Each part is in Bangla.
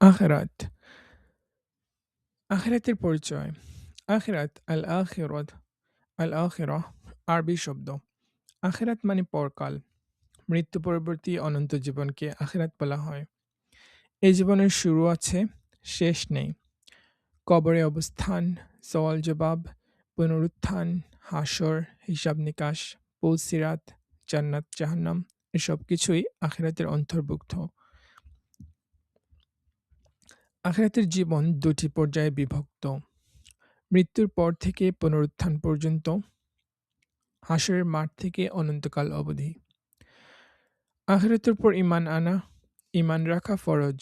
আখেরাত আখেরাতের পরিচয় আখেরাত আল আখিরত আল আখিরা আরবি শব্দ আখেরাত মানে পরকাল মৃত্যু পরবর্তী অনন্ত জীবনকে আখেরাত বলা হয়। এই জীবনের শুরু আছে, শেষ নেই। কবরে অবস্থান, সওয়াল জবাব, পুনরুত্থান, হাসর, হিসাব নিকাশ পৌসিরাত জান্নাত, জাহান্নাম, এসব কিছুই আখেরাতের অন্তর্ভুক্ত। আখেরাতের জীবন দুটি পর্যায়ে বিভক্ত মৃত্যুর পর থেকে পুনরুত্থান পর্যন্ত হাসরের মাঠ থেকে অনন্তকাল অবধি আখেরাতের পর ইমান আনা ইমান রাখা ফরজ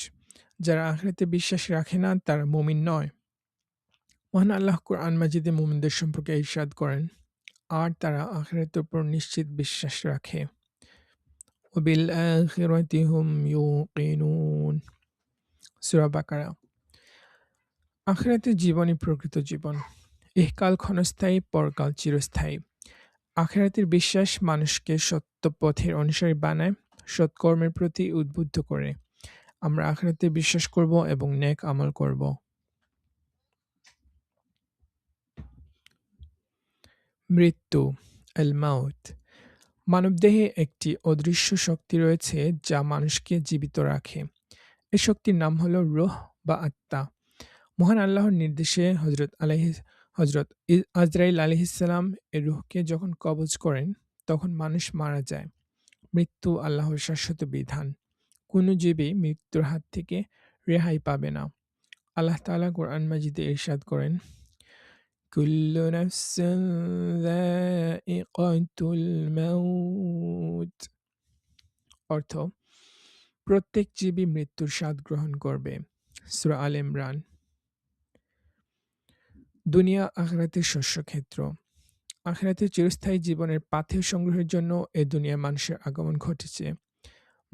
যারা আখেরাতে বিশ্বাস রাখে না তারা মুমিন নয় মহান আল্লাহ কোরআন মাজিদে মুমিনদের সম্পর্কে ইরশাদ করেন আর তারা আখেরাতের উপর নিশ্চিত বিশ্বাস রাখে وبالآخرة هم يوقنون সুরা বাকারা। আখেরাতের জীবনই প্রকৃত জীবন। ইহকাল ক্ষণস্থায়ী পরকাল চিরস্থায়ী। আখেরাতের বিশ্বাস মানুষকে সত্য পথের অনুসারী বানায়, সৎকর্মের প্রতি উদ্বুদ্ধ করে। আমরা আখেরাতে বিশ্বাস করব এবং নেক আমল করব। মৃত্যু এল মাউত। মানবদেহে একটি অদৃশ্য শক্তি রয়েছে যা মানুষকে জীবিত রাখে। এ শক্তির নাম হলো রোহ বা আত্মা। মহান আল্লাহর নির্দেশে হজরত আলাহি হজরত আজরাইল আলহিসাল্লাম এ রুহকে যখন কবজ করেন, তখন মানুষ মারা যায়। মৃত্যু আল্লাহর শাশ্বত বিধান। কোনো জীবী মৃত্যুর হাত থেকে রেহাই পাবে না। আল্লাহ তালা কোরআন মাজিদে ইরশাদ করেন, কুল্লু নাফসিন যায়িকাতুল মাউত। অর্থ প্রত্যেক জীবী মৃত্যুর স্বাদ গ্রহণ করবে। সুরা আল ইমরান। দুনিয়া আখরাতের শস্যক্ষেত্র আখরাতের চিরস্থায়ী জীবনের পাথেয় সংগ্রহের জন্য এ দুনিয়া মানুষের আগমন ঘটেছে।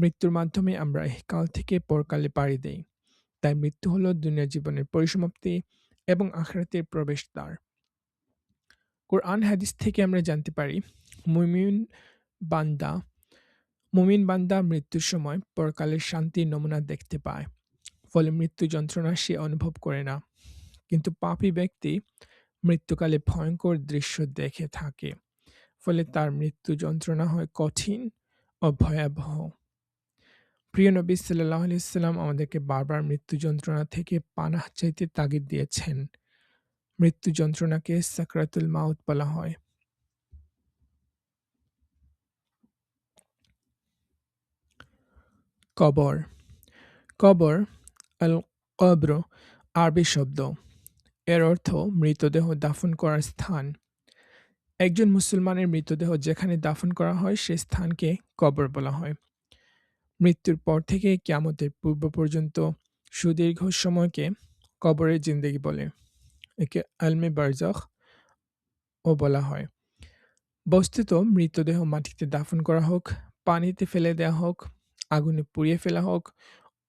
মৃত্যুর মাধ্যমে আমরা কাল থেকে পরকালে পাড়ি দেই। তাই মৃত্যু হল দুনিয়া জীবনের পরিসমাপ্তি এবং আখরাতের প্রবেশদ্বার। কোরআন হাদিস থেকে আমরা জানতে পারি, মুমিন বান্দা মুমিন বান্দা মৃত্যুর সময় পরকালের শান্তির নমুনা দেখতে পায়, ফলে মৃত্যু যন্ত্রণা সে অনুভব করে না। কিন্তু পাপী ব্যক্তি মৃত্যুকালে ভয়ঙ্কর দৃশ্য দেখে থাকে, ফলে তার মৃত্যু যন্ত্রণা হয় কঠিন ও ভয়াবহ। প্রিয় নবী সাল্লাহ আলিয়াল্লাম আমাদেরকে বারবার মৃত্যু যন্ত্রণা থেকে পানাহ চাইতে তাগিদ দিয়েছেন। মৃত্যু যন্ত্রণাকে সাকরাতুল মাউত বলা হয়। কবর। কবর আল কব্র আরবি শব্দ। এর অর্থ মৃতদেহ দাফন করার স্থান। একজন মুসলমানের মৃতদেহ যেখানে দাফন করা হয়, সে স্থানকে কবর বলা হয়। মৃত্যুর পর থেকে কিয়ামতের পূর্ব পর্যন্ত সুদীর্ঘ সময়কে কবরের জিন্দেগি বলে একে আলমে বারজাখ ও বলা হয়। বস্তুত মৃতদেহ মাটিতে দাফন করা হোক, পানিতে ফেলে দেওয়া হোক আগুনে পুড়িয়ে ফেলা হোক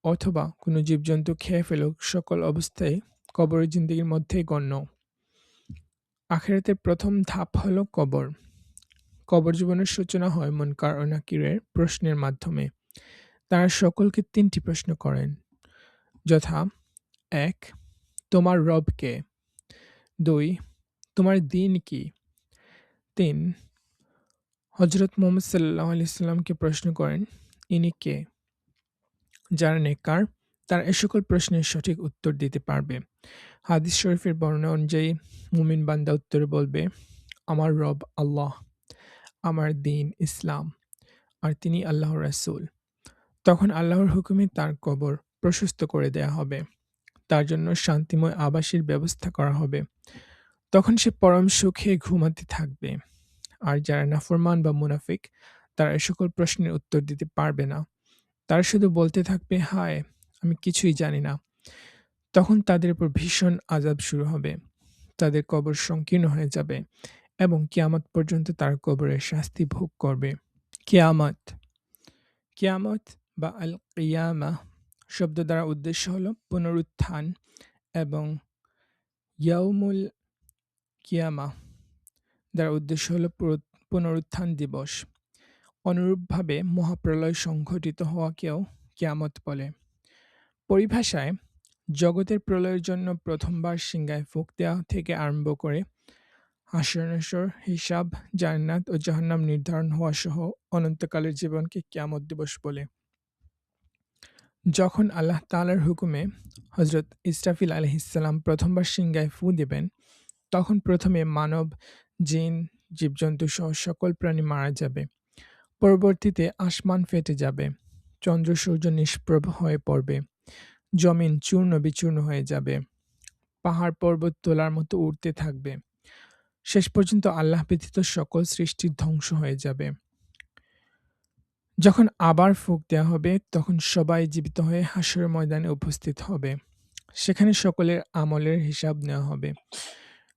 অথবা কোনো জীবজন্তু খেয়ে ফেলুক, সকল অবস্থায় কবরের জিন্দিগির মধ্যেই গণ্য। আখেরাতের প্রথম ধাপ হল কবর। কবর জীবনের সূচনা হয় মনকার ও নাকিরের প্রশ্নের মাধ্যমে। তারা সকলকে তিনটি প্রশ্ন করেন। যথা, এক, তোমার রব কে? দুই, তোমার দিন কি? তিন হজরত মোহাম্মদ সাল্লাহ আলাইসাল্লামকে প্রশ্ন করেন ইনি কে? যারা নেকার তারা এ সকল প্রশ্নের সঠিক উত্তর দিতে পারবে। হাদিস শরীফের বর্ণনা অনুযায়ী মুমিন বান্দা উত্তরে বলবে, আমার রব আল্লাহ, আমার দিন ইসলাম, আর তিনি আল্লাহর রাসুল। তখন আল্লাহর হুকুমে তার কবর প্রশস্ত করে দেয়া হবে। তার জন্য শান্তিময় আবাসের ব্যবস্থা করা হবে। তখন সে পরম সুখে ঘুমাতে থাকবে। আর যারা নাফরমান বা মুনাফিক তারা সকল প্রশ্নের উত্তর দিতে পারবে না। তারা শুধু বলতে থাকবে, হায়, আমি কিছুই জানি না। তখন তাদের উপর ভীষণ আজাব শুরু হবে। তাদের কবর সংকীর্ণ হয়ে যাবে এবং কিয়ামত পর্যন্ত তার কবরের শাস্তি ভোগ করবে। কিয়ামত। কিয়ামত বা আল কিয়ামা শব্দ দ্বারা উদ্দেশ্য হল পুনরুত্থান এবং ইয়াউমুল কিয়ামা দ্বারা উদ্দেশ্য হল পুনরুত্থান দিবস। অনুরূপভাবে মহাপ্রলয় সংঘটিত হওয়াকেও কিয়ামত বলে পরিভাষায় জগতের প্রলয়ের জন্য প্রথমবার সিংহায় ফুঁক দেওয়া থেকে আরম্ভ করে হাস্য হিসাব, জান্নাত ও জাহান্নাম নির্ধারণ হওয়া সহ অনন্তকালের জীবনকে কিয়ামত দিবস বলে। যখন আল্লাহ তাআলার হুকুমে হজরত ইসরাফিল আলাইহিসসালাম প্রথমবার সিংহায় ফু দেবেন, তখন প্রথমে মানব, জিন, জীবজন্তু সহ সকল প্রাণী মারা যাবে। পরবর্তীতে আসমান ফেটে যাবে, চন্দ্র সূর্য নিষ্প্রভ হয়ে পড়বে, জমিন চূর্ণ বিচূর্ণ হয়ে যাবে, পাহাড় পর্বত তোলার মতো উড়তে থাকবে। শেষ পর্যন্ত আল্লাহ ব্যতীত সকল সৃষ্টি ধ্বংস হয়ে যাবে। যখন আবার ফুক দেওয়া হবে তখন সবাই জীবিত হয়ে হাসর ময়দানে উপস্থিত হবে। সেখানে সকলের আমলের হিসাব নেওয়া হবে।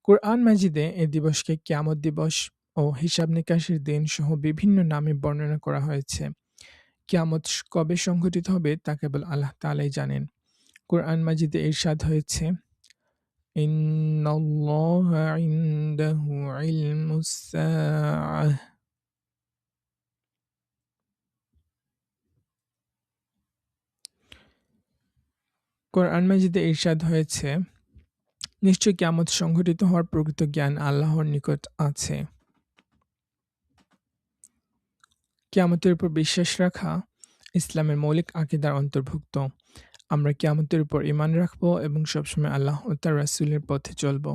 কোরআন মাজিদে এ দিবসকে কিয়ামত দিবস ও হিসাব নিকাশের দিন সহ বিভিন্ন নামে বর্ণনা করা হয়েছে। কিয়ামত কবে সংঘটিত হবে তা কেবল আল্লাহ তাআলাই জানেন। কোরআন মাজিদে ইরশাদ হয়েছে কোরআন মাজিদে ইরশাদ হয়েছে, নিশ্চয় কিয়ামত সংঘটিত হওয়ার প্রকৃত জ্ঞান আল্লাহর নিকট আছে কিয়ামতের উপর বিশ্বাস রাখা ইসলামের মৌলিক আকিদার অন্তর্ভুক্ত। আমরা কিয়ামতের উপর ইমান রাখব এবং সবসময় আল্লাহ ও তার রাসুলের পথে চলব।